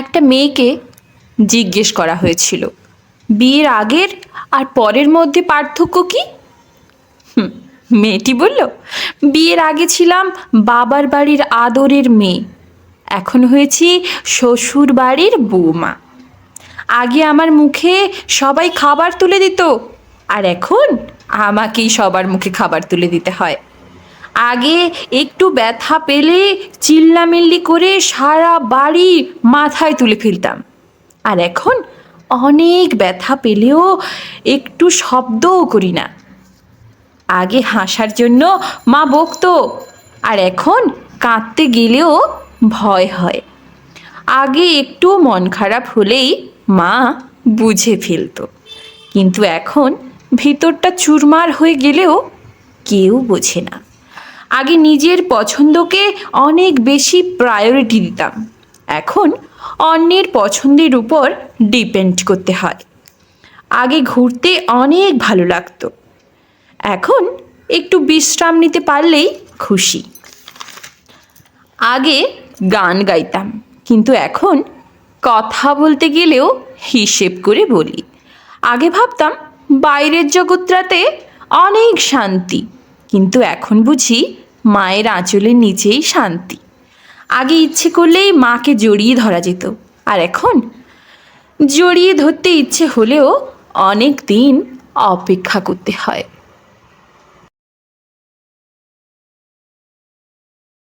একটা মেয়েকে জিজ্ঞেস করা হয়েছিল। বিয়ের আগের আর পরের মধ্যে পার্থক্য কি? মেয়েটি বলল, বিয়ের আগে ছিলাম বাবার বাড়ির আদরের মেয়ে, এখন হয়েছি শ্বশুর বাড়ির বৌমা আগে আমার মুখে সবাই খাবার তুলে দিত, আর এখন আমাকেই সবার মুখে খাবার তুলে দিতে হয়। আগে একটু ব্যথা পেলে চিল্লামিল্লি করে সারা বাড়ি মাথায় তুলে ফেলতাম। আর এখন অনেক ব্যথা পেলেও একটু শব্দও করি না। আগে হাসার জন্য মা বকতো, আর এখন কাঁদতে গেলেও ভয় হয়। আগে একটু মন খারাপ হলেই মা বুঝে ফেলতো। কিন্তু এখন ভিতরটা চুরমার হয়ে গেলেও কেউ বোঝে না। আগে নিজের পছন্দকে অনেক বেশি প্রায়োরিটি দিতাম। এখন অন্যের পছন্দের উপর ডিপেন্ড করতে হয়। আগে ঘুরতে অনেক ভালো লাগতো। এখন একটু বিশ্রাম নিতে পারলেই খুশি। আগে গান গাইতাম, কিন্তু এখন কথা বলতে গেলেও হিসেব করে বলি। আগে ভাবতাম বাইরের জগৎটাতে অনেক শান্তি। কিন্তু এখন বুঝি মায়ের আঁচলের নিচেই শান্তি। আগে ইচ্ছে করলেই মাকে জড়িয়ে ধরা যেত, আর এখন? জড়িয়ে ধরতে ইচ্ছে হলেও অনেক দিন অপেক্ষা করতে হয়।